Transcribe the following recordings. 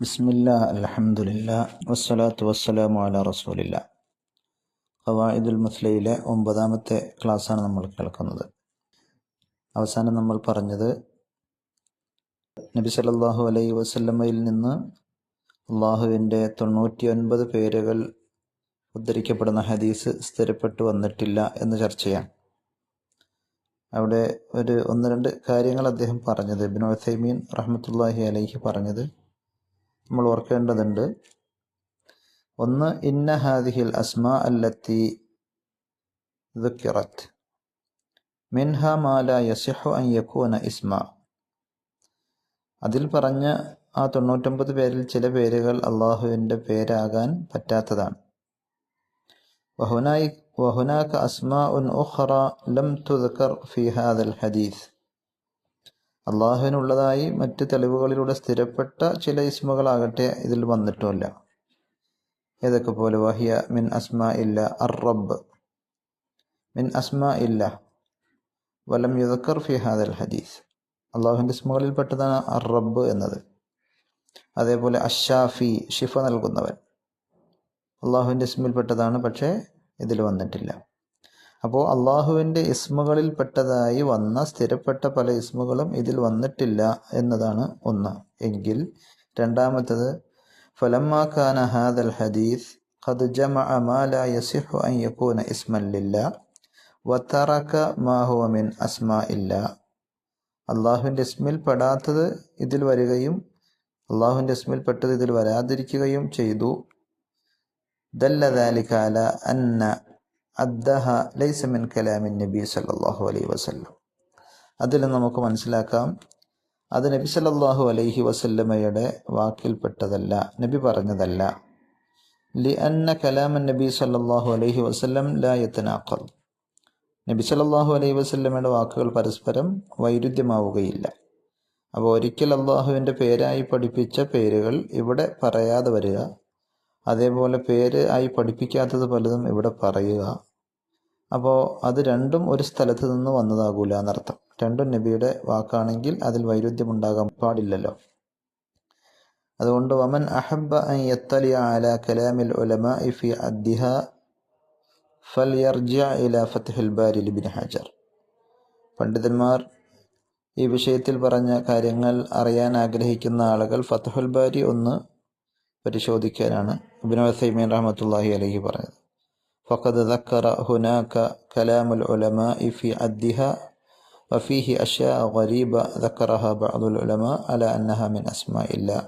ബിസ്മില്ല അലഹമുല്ല വസ്സലാത്തു വസ്സലാമു അല റസൂലില്ല. ഖവായിദുൽ മുസ്ലയിലെ ഒമ്പതാമത്തെ ക്ലാസ്സാണ് നമ്മൾ കേൾക്കുന്നത്. അവസാനം നമ്മൾ പറഞ്ഞത് നബി സല്ലല്ലാഹു അലൈഹി വസല്ലമയിൽ നിന്ന് അള്ളാഹുവിന്റെ തൊണ്ണൂറ്റി ഒൻപത് പേരുകൾ ഉദ്ധരിക്കപ്പെടുന്ന ഹദീസ് സ്ഥിരപ്പെട്ടു വന്നിട്ടില്ല എന്ന് ചർച്ച ചെയ്യാം അവിടെ ഒരു ഒന്ന് രണ്ട് കാര്യങ്ങൾ അദ്ദേഹം പറഞ്ഞത്. ഇബിൻ ഉസൈമീൻ റഹ്മത്തുല്ലാഹി അലൈഹി പറഞ്ഞത് നമ്മൾ ഓർക്കേണ്ടതുണ്ട് ഒന്ന് ഇന്ന ഹാദിഹിൽ അസ്മാ അല്ലത്തി ذكرت منها ما لا يصح أن يكون ഇസ്മ അതിൽ പറഞ്ഞ ആ തൊണ്ണൂറ്റൊമ്പത് പേരിൽ ചില പേരുകൾ അള്ളാഹുവിൻ്റെ പേരാകാൻ പറ്റാത്തതാണ് വഹുനായി وهناك أسماء أخرى لم تذكر في هذا الحديث അള്ളാഹുവിനുള്ളതായി മറ്റ് തെളിവുകളിലൂടെ സ്ഥിരപ്പെട്ട ചില ഇസ്മുകളാകട്ടെ ഇതിൽ വന്നിട്ടുമില്ല. ഏതൊക്കെ പോലെ വഹിയ മിൻ അസ്മ ഇല്ല അർ റബ്ബ് മിൻ അസ്മ ഇല്ല വലം യുദക്കർ ഫി ഹാദൽ ഹദീസ്. അള്ളാഹുവിന്റെ ഇസ്മുകളിൽ പെട്ടതാണ് അർ റബ്ബ് എന്നത്. അതേപോലെ അഷാഫി ഷിഫ നൽകുന്നവൻ. അള്ളാഹുവിന്റെ ഇസ്മിൽ പെട്ടതാണ് പക്ഷേ ഇതിൽ വന്നിട്ടില്ല. അപ്പോൾ അള്ളാഹുവിന്റെ ഇസ്മുകളിൽ പെട്ടതായി വന്ന സ്ഥിരപ്പെട്ട പല ഇസ്മുകളും ഇതിൽ വന്നിട്ടില്ല എന്നതാണ് ഒന്ന്. എങ്കിൽ രണ്ടാമത്തത് ഫലമ്മാ ഹാദൽ ഹദീസ് ഖദ് ജമഅ മാ ലാ യസിഹു അൻ യകൂന ഇസ്മൻ മാ ഹുവ മിൻ ഇല്ല. അള്ളാഹുവിന്റെ ഇസ്മിൽ പെടാത്തത് ഇതിൽ വരികയും അള്ളാഹുവിന്റെ ഇസ്മിൽ പെട്ടത് ഇതിൽ വരാതിരിക്കുകയും ചെയ്തു. ദല്ലദാലിക്കാല അന്ന അദ്ദഹ ലൈസമിൻ കലാമിൻ നബി സല്ലല്ലാഹു അലൈഹി വസല്ലം. അതിൽ നമുക്ക് മനസ്സിലാക്കാം അത് നബി സല്ലല്ലാഹു അലൈഹി വസല്ലമയുടെ വാക്കിൽപ്പെട്ടതല്ല നബി പറഞ്ഞതല്ല. ലി അന്ന കലാമൻ നബി സല്ലല്ലാഹു അലൈഹി വസല്ലം ലായത്തനാക്കൽ നബി സല്ലല്ലാഹു അലൈഹി വസല്ലമയുടെ വാക്കുകൾ പരസ്പരം വൈരുദ്ധ്യമാവുകയില്ല. അപ്പോൾ ഒരിക്കൽ അള്ളാഹുവിന്റെ പേരായി പഠിപ്പിച്ച പേരുകൾ ഇവിടെ പറയാതെ വരിക അതേപോലെ പേര് ആയി പഠിപ്പിക്കാത്തത് പലതും ഇവിടെ പറയുക അപ്പോൾ അത് രണ്ടും ഒരു സ്ഥലത്ത് നിന്ന് വന്നതാകൂല എന്നർത്ഥം. രണ്ടും നബിയുടെ വാക്കാണെങ്കിൽ അതിൽ വൈരുദ്ധ്യം ഉണ്ടാകാൻ പാടില്ലല്ലോ. അതുകൊണ്ട് വമൻ യത്തലി അല കലാമിൽ ഉലമ ഇഫി അദ്ദിഹ ഇല ഫത്ഹുൽ ബാരി ലിബിൻ ഹാജർ. പണ്ഡിതന്മാർ ഈ വിഷയത്തിൽ പറഞ്ഞ കാര്യങ്ങൾ അറിയാൻ ആഗ്രഹിക്കുന്ന ആളുകൾ ഫത്ഹുൽ ബാരി ഒന്ന് പരിശോധിക്കാനാണ് ഇബ്നു വസൈമീൻ റഹ്മത്തുള്ളാഹി അലഹി പറഞ്ഞത്. ഫഖദ് ذكر هناك كلام العلماء في عدها وفيه أشياء غريبة ذكرها بعض العلماء على أنها من أسماء الله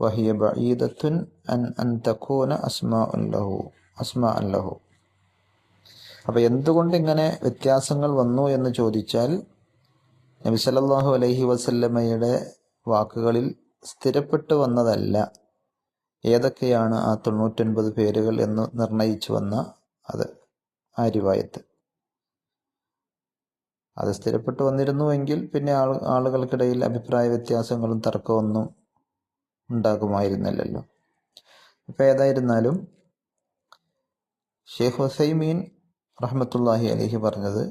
وهي بعيدة عن أن تكون أسماء له أسماء له അപ്പോൾ എന്തുകൊണ്ട് ഇങ്ങനെ വ്യത്യാസങ്ങൾ വന്നു എന്ന് ചോദിച്ചാൽ നബി സല്ലല്ലാഹു അലൈഹി വസല്ലമയുടെ വാക്കുകളിൽ സ്ഥിരപ്പെട്ടു വന്നതല്ല ഏതൊക്കെയാണ് ആ തൊണ്ണൂറ്റൊൻപത് പേരുകൾ എന്ന് നിർണയിച്ചു വന്ന അത്? ആ റിവായത്ത് അത് സ്ഥിരപ്പെട്ടു വന്നിരുന്നുവെങ്കിൽ പിന്നെ ആൾ ആളുകൾക്കിടയിൽ അഭിപ്രായ വ്യത്യാസങ്ങളും തർക്കമൊന്നും ഉണ്ടാകുമായിരുന്നില്ലല്ലോ. ഇപ്പം ഏതായിരുന്നാലും ഷെയ്ഖ് ഹുസൈമീൻ റഹ്മത്തുല്ലാഹി അലിഹി പറഞ്ഞത്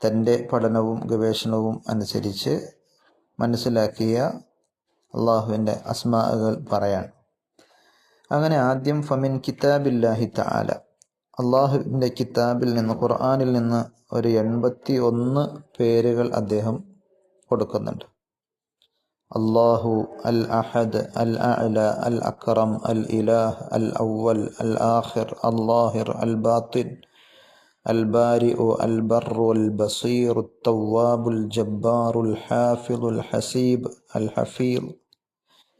തന്റെ പഠനവും ഗവേഷണവും അനുസരിച്ച് മനസ്സിലാക്കിയ അള്ളാഹുവിൻ്റെ അസ്മാകൾ പറയാൻ അങ്ങനെ ആദ്യം ഫമിൻ കിതാബില്ലാഹി തആല അള്ളാഹുവിൻ്റെ കിതാബിൽ നിന്ന് ഖുർആാനിൽ നിന്ന് ഒരു എൺപത്തി ഒന്ന് പേരുകൾ അദ്ദേഹം കൊടുക്കുന്നുണ്ട് അള്ളാഹു അൽ അഹദ് അൽ അല അൽ അക്രം അൽ ഇലാഹ് അൽ അവൽ അൽ ആഖിർ അള്ളാഹിർ അൽ ബാത്തിൻ البارئ البر البصير التواب الجبار الحافظ الحسيب الحفيظ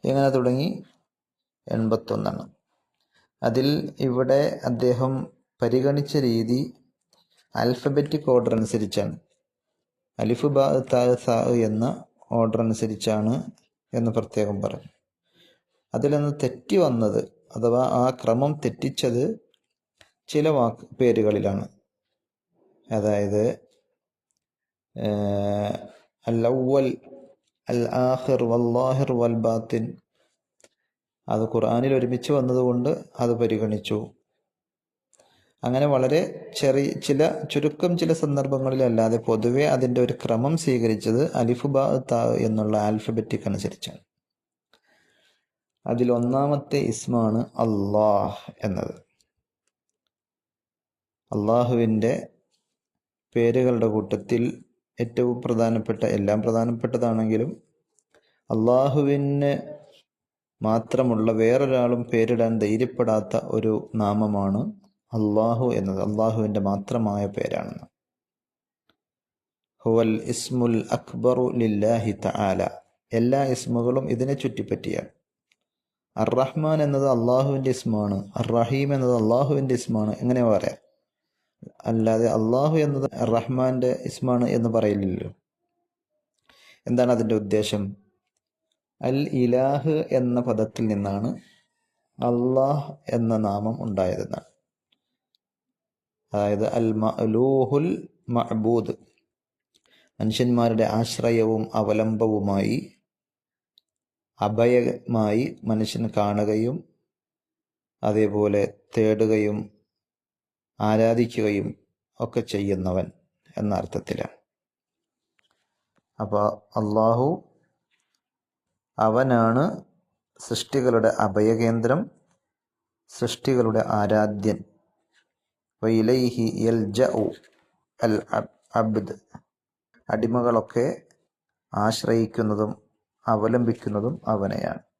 ഇങ്ങനെ തുടങ്ങി? എൺപത്തൊന്നെണ്ണം അതിൽ ഇവിടെ അദ്ദേഹം പരിഗണിച്ച രീതി ആൽഫബറ്റിക് ഓർഡർ അനുസരിച്ചാണ്. അലിഫ് ബാ താ എന്ന ഓർഡർ അനുസരിച്ചാണ് എന്ന് പ്രത്യേകം പറഞ്ഞു. അതിലൊന്ന് തെറ്റി വന്നത് അഥവാ ആ ക്രമം തെറ്റിച്ചത് ചില വാക്ക് പേരുകളിലാണ്. അതായത് അൽ അവൽ അൽ ആഹിർ വല്ലാഹിർ വൽ അത് ഖുർആാനിൽ ഒരുമിച്ച് വന്നതുകൊണ്ട് അത് പരിഗണിച്ചു. അങ്ങനെ വളരെ ചെറിയ ചില ചുരുക്കം ചില സന്ദർഭങ്ങളിലല്ലാതെ പൊതുവെ അതിന്റെ ഒരു ക്രമം സ്വീകരിച്ചത് ബാ ത എന്നുള്ള ആൽഫബറ്റിക് അനുസരിച്ചാണ്. അതിൽ ഒന്നാമത്തെ ഇസ്മാണ് അള്ളാഹ് എന്നത്. അള്ളാഹുവിന്റെ പേരുകളുടെ കൂട്ടത്തിൽ ഏറ്റവും പ്രധാനപ്പെട്ട എല്ലാം പ്രധാനപ്പെട്ടതാണെങ്കിലും അള്ളാഹുവിന് മാത്രമുള്ള വേറൊരാളും പേരിടാൻ ധൈര്യപ്പെടാത്ത ഒരു നാമമാണ് അള്ളാഹു എന്നത്. അള്ളാഹുവിന്റെ മാത്രമായ പേരാണെന്ന്. ഹുവൽ ഇസ്മുൽ അക്ബറു ലില്ലാഹി തആല. എല്ലാ ഇസ്മുകളും ഇതിനെ ചുറ്റിപ്പറ്റിയാണ്. അർ റഹ്മാൻ എന്നത് അള്ളാഹുവിന്റെ ഇസ്മാണ്. അർ റഹീം എന്നത് അള്ളാഹുവിന്റെ ഇസ്മാണ്. എങ്ങനെ പറയാം? അല്ലാതെ അള്ളാഹു എന്നത് റഹ്മാന്റെ ഇസ്മാണ് എന്ന് പറയില്ലല്ലോ. എന്താണ് അതിന്റെ ഉദ്ദേശം? അൽ ഇലാഹ് എന്ന പദത്തിൽ നിന്നാണ് അള്ളാഹ് എന്ന നാമം ഉണ്ടായതെന്നാണ്. അതായത് അൽ മഅലൂഹുൽ മഅബൂദ്. മനുഷ്യന്മാരുടെ ആശ്രയവും അവലംബവുമായി അഭയമായി മനുഷ്യൻ കാണുകയും അതേപോലെ തേടുകയും ആരാധിക്കുകയും ഒക്കെ ചെയ്യുന്നവൻ എന്ന അർത്ഥത്തിലാണ് അപ്പോൾ അള്ളാഹു അവനാണ് സൃഷ്ടികളുടെ അഭയകേന്ദ്രം സൃഷ്ടികളുടെ ആരാധ്യൻ. വൈലൈഹി യൽജഉ അൽ അബ്ദ്. അടിമകളൊക്കെ ആശ്രയിക്കുന്നതും അവലംബിക്കുന്നതും അവനെയാണ്.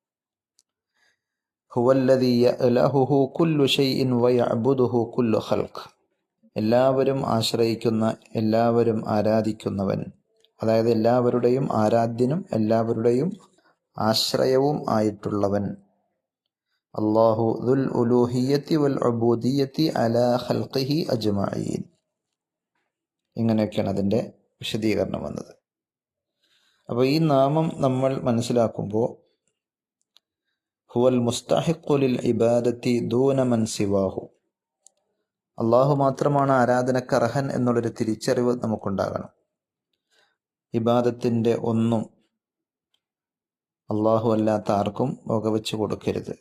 എല്ലാവരും ആശ്രയിക്കുന്ന എല്ലാവരും ആരാധിക്കുന്നവൻ. അതായത് എല്ലാവരുടെയും ആരാധ്യനും എല്ലാവരുടെയും ആശ്രയവും ആയിട്ടുള്ളവൻ. അള്ളാഹു ദുൽ ഉലൂഹിയത്തി വൽ അജ്മഈൻ. ഇങ്ങനെയൊക്കെയാണ് അതിന്റെ വിശദീകരണം വന്നത്. അപ്പോൾ ഈ നാമം നമ്മൾ മനസ്സിലാക്കുമ്പോൾ ഹുവൽ ഇബാദത്തി സിവാഹു. അള്ളാഹു മാത്രമാണ് ആരാധനക്ക് അർഹൻ എന്നുള്ളൊരു തിരിച്ചറിവ് നമുക്കുണ്ടാകണം. ഇബാദത്തിന്റെ ഒന്നും അള്ളാഹു അല്ലാത്ത ആർക്കും വകവെച്ച് കൊടുക്കരുത്.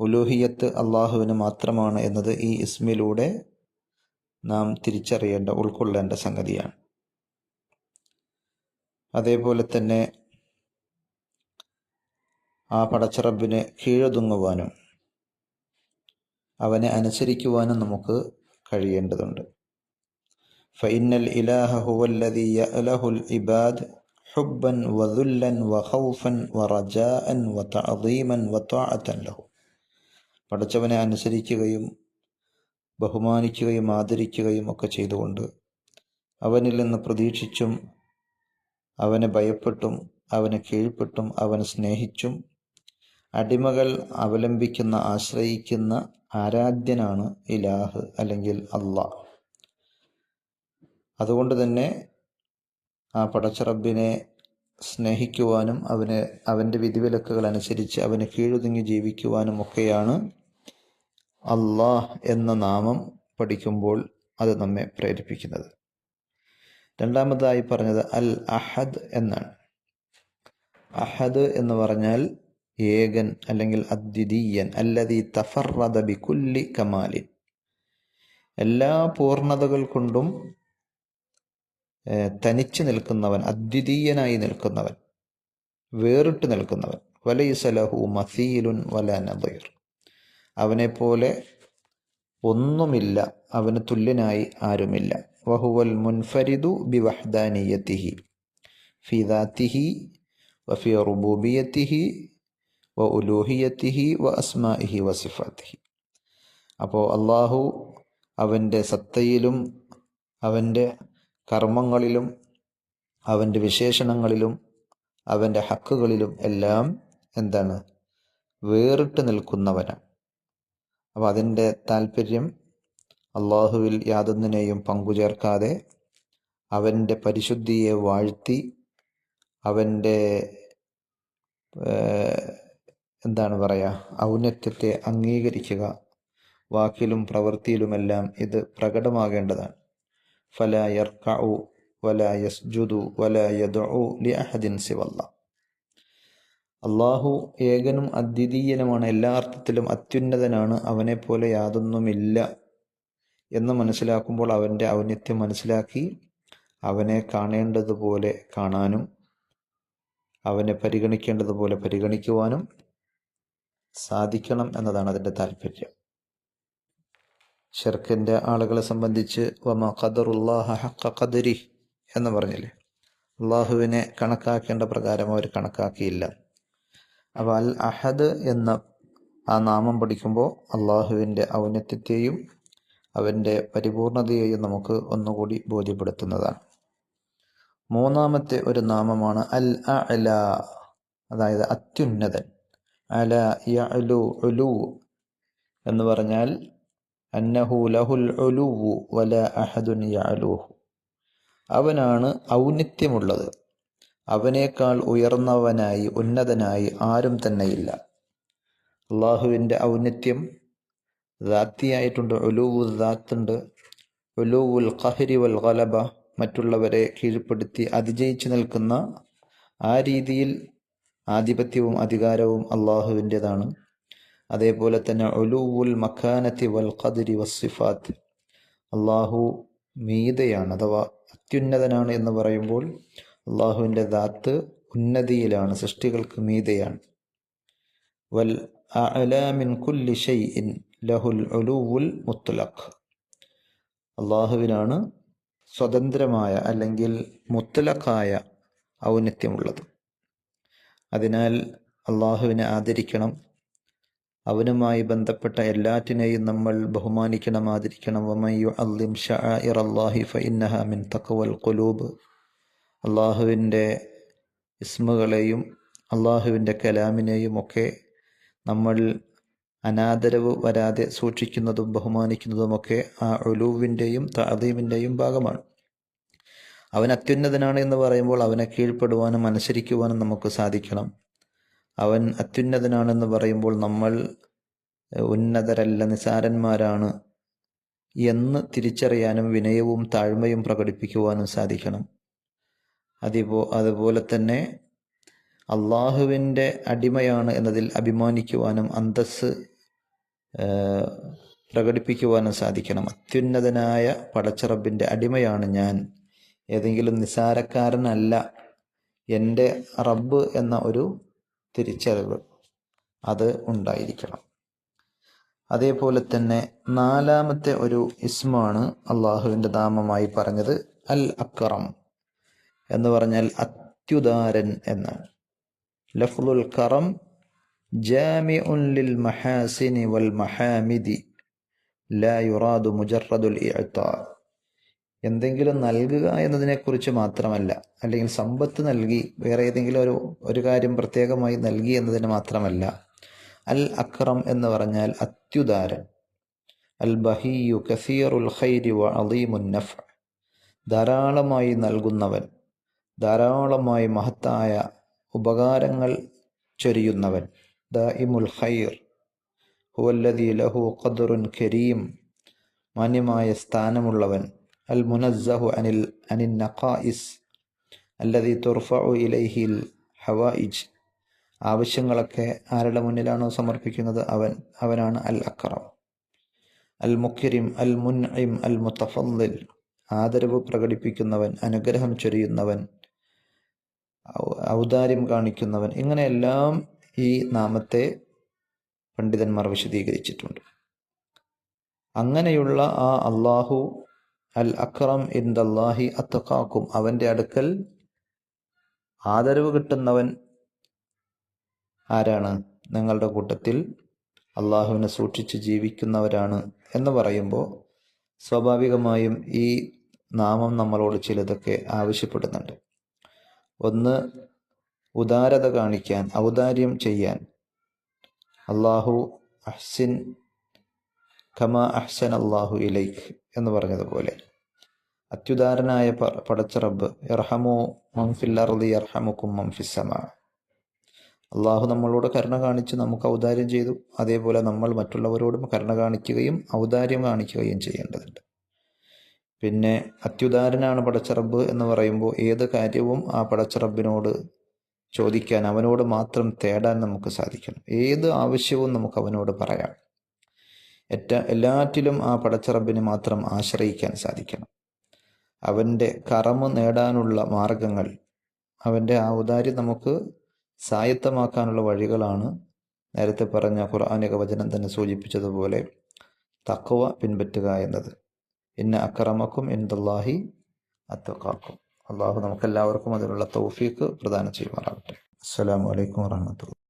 ഉലൂഹിയത്ത് അള്ളാഹുവിന് മാത്രമാണ് എന്നത് ഈ ഇസ്മിലൂടെ നാം തിരിച്ചറിയേണ്ട ഉൾക്കൊള്ളേണ്ട സംഗതിയാണ്. അതേപോലെ തന്നെ ആ പടച്ചറബിന് കീഴൊതുങ്ങുവാനും അവനെ അനുസരിക്കുവാനും നമുക്ക് കഴിയേണ്ടതുണ്ട്. ഫൈനൽ ഇലാഹ ഹുവല്ലദീ യഅലഹുൽ ഇബാദ് ഹുബ്ബൻ വദുല്ലൻ വഹൗഫൻ വറജാഅൻ വതഅദീമൻ പടച്ചവനെ അനുസരിക്കുകയും ബഹുമാനിക്കുകയും ആദരിക്കുകയും ഒക്കെ ചെയ്തുകൊണ്ട് അവനിൽ നിന്ന് പ്രതീക്ഷിച്ചും അവനെ ഭയപ്പെട്ടും അവനെ കീഴ്പ്പെട്ടും അവനെ സ്നേഹിച്ചും അടിമകൾ അവലംബിക്കുന്ന ആശ്രയിക്കുന്ന ആരാധ്യനാണ് ഇലാഹ് അല്ലെങ്കിൽ അള്ളാഹ് അതുകൊണ്ട് തന്നെ ആ പടച്ചറബിനെ സ്നേഹിക്കുവാനും അവന് അവന്റെ വിധിവിലക്കുകൾ അനുസരിച്ച് അവന് കീഴുതുങ്ങി ജീവിക്കുവാനും ഒക്കെയാണ് അള്ളാഹ് എന്ന നാമം പഠിക്കുമ്പോൾ അത് നമ്മെ പ്രേരിപ്പിക്കുന്നത്. രണ്ടാമതായി പറഞ്ഞത് അൽ അഹദ് എന്നാണ്. അഹദ് എന്ന് പറഞ്ഞാൽ ഏകൻ അല്ലെങ്കിൽ അദ്വിതീയൻ അല്ലതി തഫറദ ബികുല്ലി കമാലിൻ. എല്ലാ പൂർണതകൾ കൊണ്ടും തനിച്ചു നിൽക്കുന്നവൻ അദ്വിതീയനായി നിൽക്കുന്നവൻ വേറിട്ട് നിൽക്കുന്നവൻ. വലൈസലഹു മസീലുൻ വല നദീർ. അവനെപ്പോലെ ഒന്നുമില്ല അവന് തുല്യനായി ആരുമില്ല. വഹുവൽ മുൻഫരിദു ബി വഹ്ദാനിയത്തിഹി ഫിദാത്തിഹി വഫി റുബൂബിയത്തിഹി വ ഉലൂഹിയത്തിഹി വ അസ്മാഇഹി വ സിഫാത്തിഹി. അപ്പോൾ അള്ളാഹു അവന്റെ സത്തയിലും അവന്റെ കർമ്മങ്ങളിലും അവന്റെ വിശേഷണങ്ങളിലും അവന്റെ ഹക്കുകളിലും എല്ലാം എന്താണ് വേറിട്ട് നിൽക്കുന്നവനാണ്. അപ്പോൾ അതിന്റെ താല്പര്യം അള്ളാഹുവിൽ യാതൊന്നിനെയും പങ്കുചേർക്കാതെ അവന്റെ പരിശുദ്ധിയെ വാഴ്ത്തി അവന്റെ എന്താണ് പറയുക ഔന്നത്യത്തെ അംഗീകരിക്കുക. വാക്കിലും പ്രവൃത്തിയിലുമെല്ലാം ഇത് പ്രകടമാകേണ്ടതാണ്. ഫല യർക്കഉ വല യസ്ജുദു വല യദു ലി അഹദിൻ സിവല്ല. അള്ളാഹു ഏകനും അദ്വിതീയനുമാണ്. എല്ലാ അർത്ഥത്തിലും അത്യുന്നതനാണ്. അവനെപ്പോലെ യാതൊന്നുമില്ല എന്ന് മനസ്സിലാക്കുമ്പോൾ അവന്റെ ഔന്നത്യം മനസ്സിലാക്കി അവനെ കാണേണ്ടതുപോലെ കാണാനും അവനെ പരിഗണിക്കേണ്ടതുപോലെ പരിഗണിക്കുവാനും സാധിക്കണം എന്നതാണ് അതിന്റെ താല്പര്യം. ഷെർക്കിന്റെ ആളുകളെ സംബന്ധിച്ച് വമ ഖദറുല്ലാഹ ഹക്ക ഖദരി എന്ന് പറഞ്ഞില്ലേ? അള്ളാഹുവിനെ കണക്കാക്കേണ്ട പ്രകാരം അവർ കണക്കാക്കിയില്ല. അപ്പോൾ അൽ അഹദ് എന്ന ആ നാമം പഠിക്കുമ്പോൾ അള്ളാഹുവിന്റെ ഔന്നത്യത്തെയും അവന്റെ പരിപൂർണതയെയും നമുക്ക് ഒന്നുകൂടി ബോധ്യപ്പെടുത്തുന്നതാണ്. മൂന്നാമത്തെ ഒരു നാമമാണ് അൽ അല അതായത് അത്യുന്നതൻ. അല യഅലു ഉലു എന്ന് പറഞ്ഞാൽ അന്നഹു ലഹുൽ ഉലുവു വല അഹദുൻ യഅലൂഹു. അവനാണ് ഔന്നിത്യമുള്ളത്. അവനേക്കാൾ ഉയർന്നവനായി ഉന്നതനായി ആരും തന്നെയില്ല. അള്ളാഹുവിന്റെ ഔന്നിത്യം ദാത്തിയായിട്ടുണ്ട് ഒലൂവു ദാത്തുണ്ട്. ഒലൂവുൽ ഖഹരി വൽ ഖലബ മറ്റുള്ളവരെ കീഴ്പ്പെടുത്തി അതിജയിച്ചു നിൽക്കുന്ന ആ രീതിയിൽ ആധിപത്യവും അധികാരവും അള്ളാഹുവിന്റെതാണ്. അതേപോലെ തന്നെ ഒലൂവുൽ മഖാനത്തി വൽ ഖദരി വസിഫാത്ത് അള്ളാഹു മീതയാണ് അഥവാ അത്യുന്നതനാണ് എന്ന് പറയുമ്പോൾ അള്ളാഹുവിന്റെ ദാത്ത് ഉന്നതിയിലാണ് സൃഷ്ടികൾക്ക് മീതയാണ്. വൽ അലാമിൻ കുല്ലി ഷൈഇൻ ലഹുൽ ഒലുവുൽ മുത്തലഖ് അള്ളാഹുവിനാണ് സ്വതന്ത്രമായ അല്ലെങ്കിൽ മുത്തലഖായ ഔന്നത്യമുള്ളത്. അതിനാൽ അള്ളാഹുവിനെ ആദരിക്കണം. അവനുമായി ബന്ധപ്പെട്ട എല്ലാറ്റിനെയും നമ്മൾ ബഹുമാനിക്കണം ആദരിക്കണം. വമയ്യു അല്ലിം ഷാഇർ അള്ളാഹി മിൻ ഖുലൂബ്. അള്ളാഹുവിന്റെ ഇസ്മുകളെയും അള്ളാഹുവിന്റെ കലാമിനെയും ഒക്കെ നമ്മൾ അനാദരവ് വരാതെ സൂക്ഷിക്കുന്നതും ബഹുമാനിക്കുന്നതുമൊക്കെ ആ ഒലൂവിന്റെയും താദീമിന്റെയും ഭാഗമാണ്. അവൻ അത്യുന്നതനാണ് എന്ന് പറയുമ്പോൾ അവനെ കീഴ്പ്പെടുവാനും അനുസരിക്കുവാനും നമുക്ക് സാധിക്കണം. അവൻ അത്യുന്നതനാണെന്ന് പറയുമ്പോൾ നമ്മൾ ഉന്നതരല്ല നിസാരന്മാരാണ് എന്ന് തിരിച്ചറിയാനും വിനയവും താഴ്മയും പ്രകടിപ്പിക്കുവാനും സാധിക്കണം. അതിപ്പോ അതുപോലെ തന്നെ അള്ളാഹുവിന്റെ അടിമയാണ് എന്നതിൽ അഭിമാനിക്കുവാനും അന്തസ് പ്രകടിപ്പിക്കുവാനും സാധിക്കണം. അത്യുന്നതനായ പടച്ചറബിന്റെ അടിമയാണ് ഞാൻ. ഏതെങ്കിലും നിസാരക്കാരനല്ല എന്റെ റബ്ബ് എന്ന ഒരു തിരിച്ചറിവ് അത് ഉണ്ടായിരിക്കണം. അതേപോലെ തന്നെ നാലാമത്തെ ഒരു ഇസ്മാണ് അള്ളാഹുവിന്റെ നാമമായി പറഞ്ഞത് അൽ അക്രം എന്ന് പറഞ്ഞാൽ അത്യുദാരൻ എന്നാണ് ലഫ്ലുൽ കറം ജാമിഉൻ ലിൽ മഹാസിനി വൽ മഹാമിദി ലാ മുജറദുൽ ഇഅ്താ എന്തെങ്കിലും നൽകുക എന്നതിനെക്കുറിച്ച് മാത്രമല്ല അല്ലെങ്കിൽ സമ്പത്ത് നൽകി വേറെ ഏതെങ്കിലും ഒരു ഒരു കാര്യം പ്രത്യേകമായി നൽകി എന്നതിന് മാത്രമല്ല അൽ അക്രം എന്ന് പറഞ്ഞാൽ അത്യുദാരൻ. അൽ ബഹിയു കസീറുൽ ഖൈരി വ ധാരാളമായി നൽകുന്നവൻ ധാരാളമായി മഹത്തായ ഉപകാരങ്ങൾ ചൊരിയുന്നവൻ. ദായിമുൽ ഖൈർ. ഹുവല്ലദി ലഹു ഖദറുൻ കരീം. മാന്യമായ സ്ഥാനമുള്ളവൻ. അൽ عن ال... عن النقائص الذي ترفع ഇലൈഹിൽ الحوائج. ആവശ്യങ്ങളൊക്കെ ആരുടെ മുന്നിലാണോ സമർപ്പിക്കുന്നത്? അവൻ അവനാണ് അൽ അക്രം അൽ മുക്കിരിം അൽ മുൻഇം അൽ മുത്തഫല്ലിൽ ആദരവ് പ്രകടിപ്പിക്കുന്നവൻ അനുഗ്രഹം ചൊരിയുന്നവൻ ഔദാര്യം കാണിക്കുന്നവൻ. ഇങ്ങനെയെല്ലാം ഈ നാമത്തെ പണ്ഡിതന്മാർ വിശദീകരിച്ചിട്ടുണ്ട്. അങ്ങനെയുള്ള ആ അള്ളാഹു അൽ അക്രം ഇന്ദല്ലാഹി അത്തക്കാക്കും അവന്റെ അടുക്കൽ ആദരവ് കിട്ടുന്നവൻ ആരാണ്? നിങ്ങളുടെ കൂട്ടത്തിൽ അള്ളാഹുവിനെ സൂക്ഷിച്ച് ജീവിക്കുന്നവരാണ് എന്ന് പറയുമ്പോൾ സ്വാഭാവികമായും ഈ നാമം നമ്മളോട് ചിലതൊക്കെ ആവശ്യപ്പെടുന്നുണ്ട്. ഒന്ന് ഉദാരത കാണിക്കാൻ ഔദാര്യം ചെയ്യാൻ. അള്ളാഹു അഹ്സിൻ ഖമ അഹ്സൻ അള്ളാഹു ഇലൈഖ് എന്ന് പറഞ്ഞതുപോലെ. അത്യുദാരനായ പടച്ച റബ്ബ് ഇർഹമു മംഫിൽ അർദി ഇർഹമുക്കും മംഫിസമ അള്ളാഹു നമ്മളോട് കരുണ കാണിച്ച് നമുക്ക് ഔദാര്യം ചെയ്തു. അതേപോലെ നമ്മൾ മറ്റുള്ളവരോടും കരുണ കാണിക്കുകയും ഔദാര്യം കാണിക്കുകയും ചെയ്യേണ്ടതുണ്ട്. പിന്നെ അത്യുദാരനാണ് പടച്ചറബ് എന്ന് പറയുമ്പോൾ ഏത് കാര്യവും ആ പടച്ചറബിനോട് ചോദിക്കാൻ അവനോട് മാത്രം തേടാൻ നമുക്ക് സാധിക്കണം. ഏത് ആവശ്യവും നമുക്ക് അവനോട് പറയാം. ഏറ്റ എല്ലാറ്റിലും ആ പടച്ചറബിനെ മാത്രം ആശ്രയിക്കാൻ സാധിക്കണം. അവന്റെ കറമ് നേടാനുള്ള മാർഗങ്ങൾ അവന്റെ ആ ഉദാരി നമുക്ക് സായത്തമാക്കാനുള്ള വഴികളാണ് നേരത്തെ പറഞ്ഞ ഖുർആാനിക വചനം തന്നെ സൂചിപ്പിച്ചതുപോലെ തക്കവ പിൻപറ്റുക എന്നത്. ഇന്ന അക്രമക്കും ഇന്ദല്ലാഹി അത്തക്കാക്കും അള്ളാഹു നമുക്കെല്ലാവർക്കും അതിനുള്ള തൗഫീക്ക് പ്രദാനം ചെയ്യുമാറാകട്ടെ. അസ്സാം വലൈക്കും വറഹമത്തുള്ള